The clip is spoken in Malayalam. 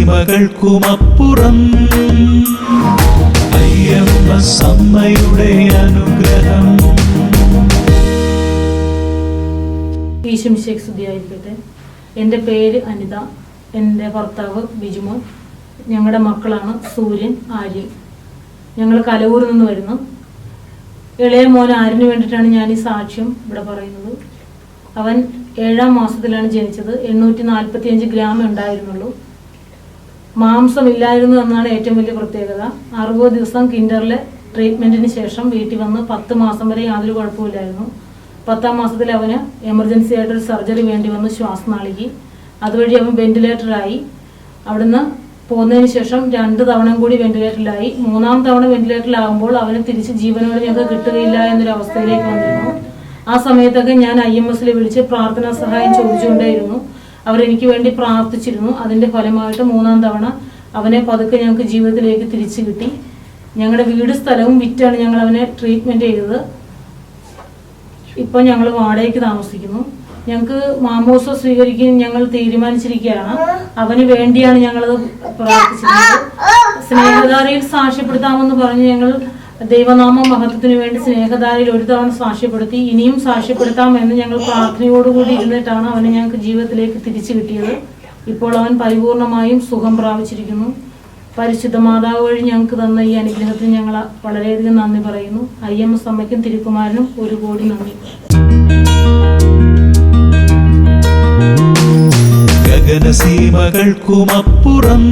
സീമകൾക്കുമപ്പുറം അയ്യപ്പ സമ്മയുടെ അനുഗ്രഹം. ഈശംശേഖ് സ്തുതിയായിരിക്കട്ടെ. എന്റെ പേര് അനിത. എന്റെ ഭർത്താവ് ബിജുമോൻ. ഞങ്ങളുടെ മക്കളാണ് സൂര്യൻ ആര്യൻ ഞങ്ങൾ കലവൂരിൽ നിന്ന് വരുന്നു. ഇളയ മോൻ ആരിന് വേണ്ടിയിട്ടാണ് ഞാൻ ഈ സാക്ഷ്യം ഇവിടെ പറയുന്നത്. അവൻ ഏഴാം മാസത്തിലാണ് ജനിച്ചത്. എണ്ണൂറ്റി നാൽപ്പത്തിയഞ്ച് ഗ്രാം ഉണ്ടായിരുന്നുള്ളൂ. മാംസം ഇല്ലായിരുന്നു എന്നാണ് ഏറ്റവും വലിയ പ്രത്യേകത. അറുപത് ദിവസം കിൻഡറിലെ ട്രീറ്റ്മെന്റിന് ശേഷം വീട്ടിൽ വന്ന് പത്ത് മാസം വരെ യാതൊരു കുഴപ്പമില്ലായിരുന്നു പത്താം മാസത്തിൽ അവന് എമർജൻസി ആയിട്ട് ഒരു സർജറി വേണ്ടി വന്നു ശ്വാസനാളിക്ക് അതുവഴി അവൻ വെന്റിലേറ്ററായി. അവിടുന്ന് പോകുന്നതിന് ശേഷം രണ്ട് തവണ കൂടി വെന്റിലേറ്ററിലായി. മൂന്നാം തവണ വെന്റിലേറ്ററിലാകുമ്പോൾ അവന് തിരിച്ച് ജീവനോട് ഞങ്ങൾക്ക് കിട്ടുകയില്ല എന്നൊരു അവസ്ഥയിലേക്ക് വന്നിരുന്നു. ആ സമയത്തൊക്കെ ഞാൻ ഐ എം എസിൽ വിളിച്ച് പ്രാർത്ഥനാ സഹായം ചോദിച്ചുകൊണ്ടേയിരുന്നു. അവരെനിക്ക് വേണ്ടി പ്രാർത്ഥിച്ചിരുന്നു. അതിന്റെ ഫലമായിട്ട് മൂന്നാം തവണ അവനെ പതുക്കെ ഞങ്ങൾക്ക് ജീവിതത്തിലേക്ക് തിരിച്ചു കിട്ടി. ഞങ്ങളുടെ വീട് സ്ഥലവും വിറ്റാണ് ഞങ്ങൾ അവനെ ട്രീറ്റ്മെന്റ് ചെയ്തത്. ഇപ്പോൾ ഞങ്ങൾ വാടകയ്ക്ക് താമസിക്കുന്നു. ഞങ്ങൾക്ക് മാമോസ സ്വീകരിക്കാൻ ഞങ്ങൾ തീരുമാനിച്ചിരിക്കുകയാണ്. അവന് വേണ്ടിയാണ് ഞങ്ങളത് പ്രാർത്ഥിച്ചിരുന്നത്. സ്നേഹധാരയിൽ സാക്ഷ്യപ്പെടുത്താമെന്ന് പറഞ്ഞ് ഞങ്ങൾ ദൈവനാമ മഹത്വത്തിനു വേണ്ടി സ്നേഹധാരയിൽ ഒരു തവണ സാക്ഷ്യപ്പെടുത്തി ഇനിയും സാക്ഷ്യപ്പെടുത്താം എന്ന് ഞങ്ങൾ പ്രാർത്ഥനയോടുകൂടി ഇരുന്നിട്ടാണ് അവനെ ഞങ്ങൾക്ക് ജീവിതത്തിലേക്ക് തിരിച്ചു കിട്ടിയത്. ഇപ്പോൾ അവൻ പരിപൂർണമായും സുഖം പ്രാപിച്ചിരിക്കുന്നു. പരിശുദ്ധ മാതാവ് വഴി ഞങ്ങൾക്ക് തന്ന ഈ അനുഗ്രഹത്തിന് ഞങ്ങൾ വളരെയധികം നന്ദി പറയുന്നു. ഐ എം എസ് അമ്മയ്ക്കും തിരുക്കുമാരനും ഒരു കോടി നന്ദി. ഗഗനസീമകൾക്കുമപ്പുറം